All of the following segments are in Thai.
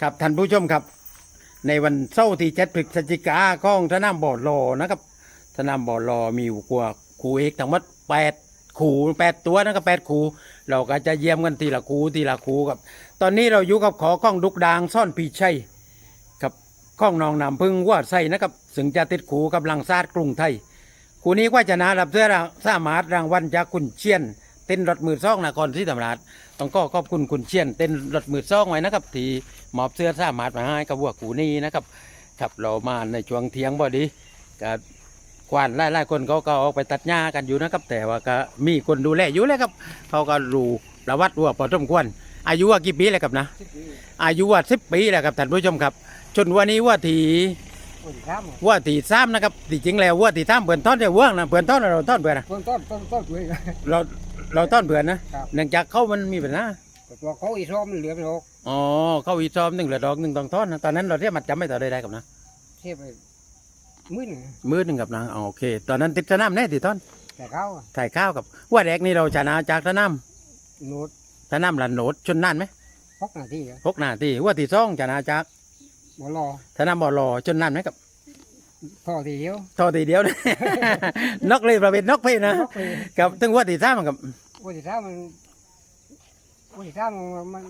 ครับท่านผู้ชมครับ ในวันเสาร์ที่เจ็ดพฤศจิกาของสนามบ่อลอนะครับสนามบอลอมีอยู่กว่าคูเอกทั้งหมดแปดคูแปดตัวนะครับแปดคูเราก็จะเยี่ยมกันทีละคูทีละคูครับ ตอนนี้เราอยู่กับขอข้องดุกดางซ่อนปีชัยกับข้องนองนำพึ่งว่าใส่นะครับถึงจะติดขูกับลังซาดกรุงไทยคูนี้ก็จะนะรับเสื้อรางสามารถรางวัลจากคุณเชียน เต้นรถมือซ่องนครศรีธรรมราชต้องก็ขอบคุณคุณเชียน เต้นรถมือซ่องไว้นะครับที่ มอบเสื้อสามารถมาให้กับวัวกูนี้นะครับครับเรามาในช่วงเที่ยงบ่ดีก็ควานหลายๆคนเขาก็ออกไปตัดหญ้ากันอยู่นะครับ แต่ว่าก็มีคนดูแลอยู่เลยครับ เขาก็รู้ประวัติวัวพอสมควรอายุว่ากี่ปีแล้วครับนะ อายุว่าสิบปีแล้วครับท่านผู้ชมครับจนวันนี้ว่าทีว่าทีซ้ำนะครับจริงแล้วว่าทีซ้ำเปื่อนต้นเนี่ยว่างนะเปื่อนต้นเราต้นเปื่อนนะต้นต้นต้นต้นเลยเราเราต้นเปื่อนนะครับเนื่องจากเขามันมีปัญหา แต่ตัวเขาอีซ้อมมันเหลือไปหรอกอ๋อเขาอีซ้อมหนึ่งเหลือดอกหนึ่งตองต้นนะตอนนั้นเราเรียกมัดจำไม่ต่อได้ได้กับนะเทียบไปมื้อหนึ่งมือหนึ่งกับนะอ๋อโอเค ตอนนั้นติดสนามแน่ติดต้นแต่เขาอะถ่ายข้าวกับว่าแรกนี่เราชนะจากสนามโน้ตสนามลันโหนดชนนั่นไหมพกหน้าที่อะหกนาทีว่าที่สองชนะจากบ่รอสนามบอลลอชนนั่นไหมกับท่อทีเดียวทอทีเดียวนะนกเลยประเภทนกพี่นะพกไปกับถึงว่าที่สามกับโอ้ยถ้ามัน โอ้ยถ้ามันมัน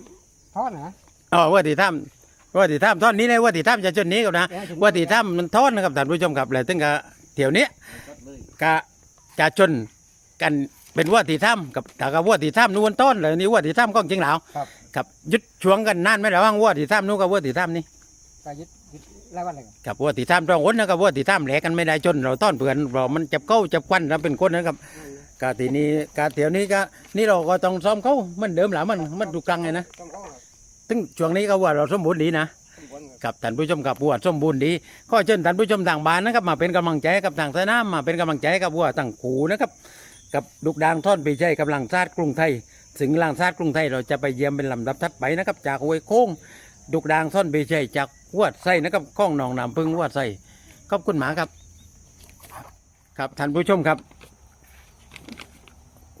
ทอดนะ อ๋อว่าที่ถ้ำว่าที่ถ้ำท่อนนี้เลยว่าที่ถ้ำจะจนนี้กับนะเออถึง ว่าที่ถ้ำมันท่อนนะครับท่านผู้ชมครับเลยถึงกับเที่ยวเนี้ยกะจะชนกันเป็นว่าที่ถ้ำกับแต่กับว่าที่ถ้ำนู้นต้นเลยนี่ว่าที่ถ้ำก็จริงแล้วครับกับยึดช่วงกันนานไหมระหว่างว่าที่ถ้ำนู้นกับว่าที่ถ้ำนี่ก็ยึดยึดไล่วันอะไรกันกับว่าที่ถ้ำต้องอนนะกับว่าที่ถ้ำแหลกกันไม่ได้จนเราต้อนเผื่อนเรามันจับเก้าจับควันเราเป็นคนนะครับ กะทีนี้กะเที่ยวนี้ก็นี่เราก็ต้องซ้อมเขามันเดิมหละมันมันดูกลางไงนะต้องเขาอะถึงช่วงนี้ก็ว่าเราสมบูรณ์ดีนะต้องบนกันกับท่านผู้ชมกับวัวสมบูรณ์ดีข้อเชิญท่านผู้ชมทางบ้านนะครับมาเป็นกำลังใจให้กับทางสนามมาเป็นกำลังใจให้กับวัวต่างขูนะครับกับดุกดางท่อนปีชัยกับลังซาดกรุงไทยถึงลังซาดกรุงไทยเราจะไปเยี่ยมเป็นลำดับทัดไปนะครับจากห้วยโค้งดุกดางท่อนปีชัยจากวัวไส้นะครับข้องหนองน้ำพึ่งวัวไส้ขอบคุณหมาครับ ครับท่านผู้ชมครับ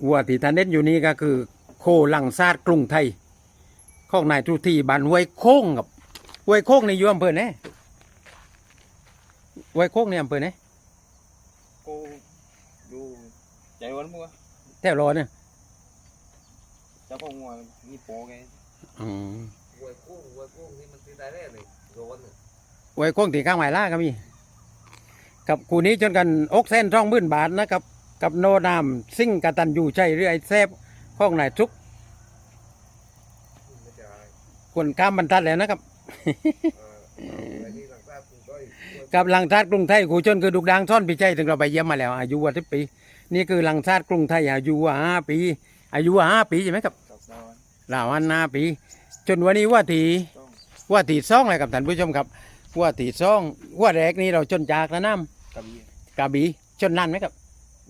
วัวที่ท่านเด่นอยู่นี้ก็คือ โคลังซาดกรุงไทยข้องนายทุทีบ้านห้วยโค้งครับห้วยโค้งในอยู่อำเภอไหนห้วยโค้งในอำเภอไหน cô ดูใจวันมั้งแถวรอเนี่ย cháu không ngoài đi phố cái อืมหวยกุ้งหวยกุ้งนี่มันซื้อได้แน่เลยโรนน่ะห้วยโค้งตีข้างหมายล่าก็มีกับคู่นี้จนกันอกเส้นร่องมื่นบาทนะครับ กับโนนามซิ่งกตันอยู่ใจเรื่อยแซบข้องนายทุกไม่ใช่อะไรคนข้ามบรรทัดแล้วนะครับเออเอาไว้ที่หลังทราบคุณก้อยกับลังซาดกรุงไทยขู่จนคือดุกดางซ่อนปีใจถึงเราไปเยี่ยมมาแล้ว อายุว่าสิบปี นี่คือลังซาดกรุงไทยอายุว่าห้าปี อายุว่าห้าปีใช่ไหมครับ đọc sao anh ลาวอันห้าปี จนวันนี้ว่าทีต้องว่าตีซ่องเลยครับท่านผู้ชมครับว่าตีซ่องว่าแรกนี้เราจนจากนะน้ cầm gì ำกระบี่จนนั่นไหมครับ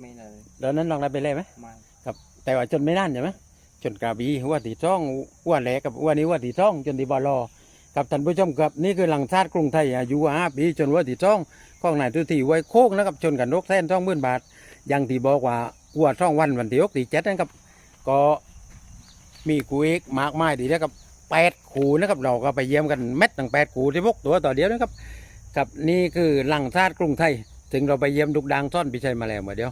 mấy là ตอนนั้นลองได้ไปเลยไหม mai แต่ว่าจนไม่นั่นใช่ไหมจนกระบี่ว่าตีซ่องว่าแรกกับว่านี้ว่าตีซ่องจนตีบอลอกับท่านผู้ชมครับนี่คือหลังชาติกรุงไทยอายุห้าปีจนว่าตีซ่องข้องไหนทุกทีไว้โค้งนะครับชนกันนกแท่นซ่องหมื่นบาทอยังที่บอกว่าวัวซ่องวันวันที่ยกตีเจ็ดนะครับก็มีกูเอกมากมายทีเดียวกับแปดขู่นะครับเราก็ไปเยี่ยมกันเม็ดตั้งแปดขู่ที่พกตัวต่อเดียวนะครับกับนี่คือหลังชาติกรุงไทยถึงเราไปเยี่ยมดุกดางซ่อนพิชัยมาแล้วเมื่อเดียว